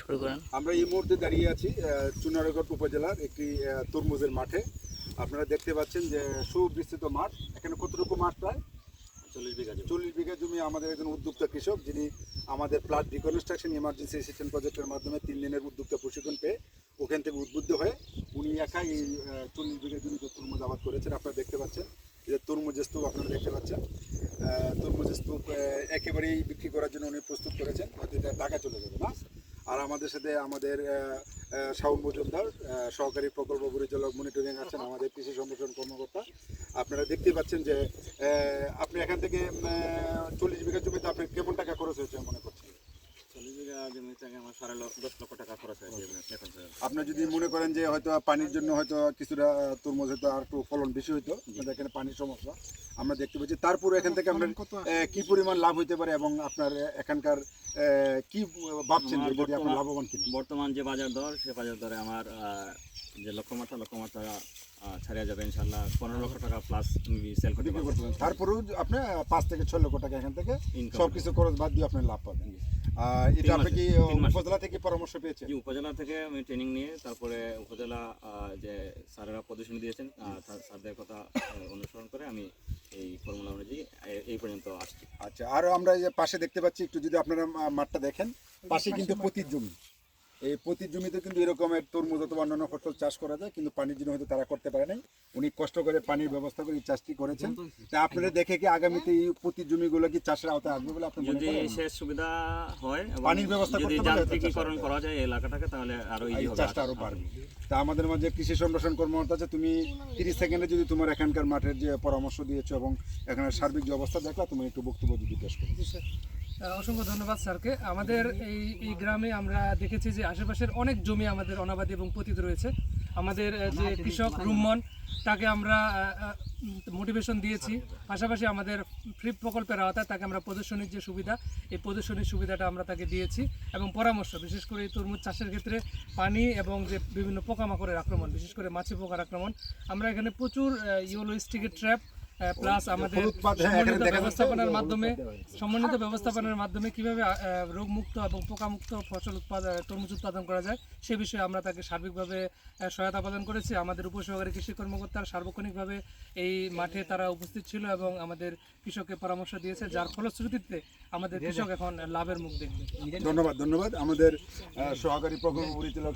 শুরু করেন। আমরা এই মুহূর্তে দাঁড়িয়ে আছি চুনারগড় উপজেলার একটি তরমুজের মাঠে। আপনারা দেখতে পাচ্ছেন যে সুবিস্তৃত মাঠ। এখানে কতটুকু মাঠ প্রায়? চল্লিশ বিঘা চল্লিশ বিঘা জমি আমাদের একজন উদ্যোক্তা কৃষক যিনি আমাদের প্লাট রিকনস্ট্রাকশন ইমার্জেন্সি অ্যাসিস্ট্যান্ট প্রজেক্টের মাধ্যমে তিন দিনের উদ্যোক্তা প্রশিক্ষণ পেয়ে ওখান থেকে উদ্বুদ্ধ হয়ে উনি একাই এই চল্লিশ বিঘা জমিতে তরমুজ আবাদ করেছেন আপনারা দেখতে পাচ্ছেন যে তরমুজের স্তূপ আপনারা দেখতে পাচ্ছেন। তরমুজের স্তূপ একেবারেই বিক্রি করার জন্য উনি প্রস্তুত করেছেন হয়তো এটা টাকা চলে যাবে না? আর আমাদের সাথে আমাদের আহ, মজুমদার সহকারী প্রকল্প পরিচালক মনিটরিং আছেন আমাদের কৃষি সম্প্রসারণ কর্মকর্তা। আপনারা দেখতে পাচ্ছেন যে আপনি এখান থেকে চল্লিশ বিঘা জমিতে আপনি কেমন টাকা খরচ হয়েছে মনে করছেন? আপনার যদি মনে করেন যে হয়তো পানির জন্য হয়তো কিছুটা তরমুজ হয়তো আর একটু ফলন বেশি হইতো এখানে পানির সমস্যা। আমরা দেখতে পাচ্ছি তারপরে এখান থেকে আপনার কি পরিমাণ লাভ হইতে পারে এবং আপনার এখানকার আহ, কি ভাবছেন যদি আপনি লাভবান কিনা? বর্তমান যে বাজার দর সে বাজার দরে আমার যে লক্ষ্যমাত্রা লক্ষ্যমাত্রা ছাড়িয়ে যাবে ইনশাল্লাহ পনেরো লক্ষ টাকা প্লাস সেল করতে বিক্রি পারব। করতে পারেন তারপরেও আপনি পাঁচ থেকে ছয় লক্ষ টাকা এখান থেকে সব কিছু খরচ বাদ দিয়ে আপনি লাভ পাবেন। আর এটা আপনি কি। উপজেলা থেকে পরামর্শ পেয়েছেন? উপজেলা থেকে আমি ট্রেনিং নিয়ে তারপরে উপজেলা আহ, যে স্যারেরা প্রদর্শনী দিয়েছেন তার স্যারদের কথা অনুসরণ করে আমি এই ফর্মুলা অনুযায়ী এই পর্যন্ত আসছি। আচ্ছা আরও আমরা এই যে পাশে দেখতে পাচ্ছি একটু যদি আপনারা মাঠটা দেখেন পাশে কিন্তু পতির জমি। এই পতির জমিতে কিন্তু এরকমের তরমুজ অথবা অন্যান্য ফসল চাষ করা যায় কিন্তু পানির জন্য হয়তো তারা করতে পারে নাই। উনি কষ্ট করে পানির ব্যবস্থা করে এই চাষটি করেছেন। তা আপনারা দেখে কি আগামীতে এই পতির জমিগুলো কি চাষের আওতায় আসবে বলে আপনি যদি করেন? সে সুবিধা হয় পানির ব্যবস্থা যদি করতে হয়তো যান্ত্রিকীকরণ করা যায় এই এলাকাটাকে তাহলে আরও এই চাষটা আরও বাড়বে। তা আমাদের মাঝে কৃষি সম্প্রসারণ কর্মকর্তা আছে তুমি তিরিশ সেকেন্ডে যদি তোমার এখানকার মাঠের যে পরামর্শ দিয়েছ এবং এখানে সার্বিক যে অবস্থা দেখলা তুমি একটু বক্তব্য যদি পেশ করো। অসংখ্য ধন্যবাদ স্যারকে। আমাদের এই এই গ্রামে আমরা দেখেছি যে আশেপাশের অনেক জমি আমাদের অনাবাদী এবং পতিত রয়েছে। আমাদের যে কৃষক রুম্মন, তাকে আমরা মোটিভেশন দিয়েছি। পাশাপাশি আমাদের ফ্রি প্রকল্পের আওতায় তাকে আমরা প্রদর্শনীর যে সুবিধা, এই প্রদর্শনীর সুবিধাটা আমরা তাকে দিয়েছি এবং পরামর্শ, বিশেষ করে এই তরমুজ চাষের ক্ষেত্রে পানি এবং যে বিভিন্ন পোকামাকড়ের আক্রমণ, বিশেষ করে মাছি পোকার আক্রমণ। আমরা এখানে প্রচুর ইউলো স্টিকের ট্র্যাপ প্লাস আমাদের হ্যাঁ, সমন্বিত ব্যবস্থাপনার মাধ্যমে সমন্বিত ব্যবস্থাপনার মাধ্যমে কীভাবে রোগমুক্ত এবং পোকামুক্ত ফসল উৎপাদন তরমুজ উৎপাদন করা যায় সে বিষয়ে আমরা তাকে সার্বিকভাবে সহায়তা প্রদান করেছি। আমাদের উপসহকারী কৃষি কর্মকর্তার সার্বক্ষণিকভাবে এই মাঠে তারা উপস্থিত ছিল এবং আমাদের কৃষককে পরামর্শ দিয়েছে যার ফলশ্রুতিতে আমাদের কৃষক এখন লাভের মুখ দেখবে। ধন্যবাদ ধন্যবাদ। আমাদের সহকারী প্রকল্প পরিচালক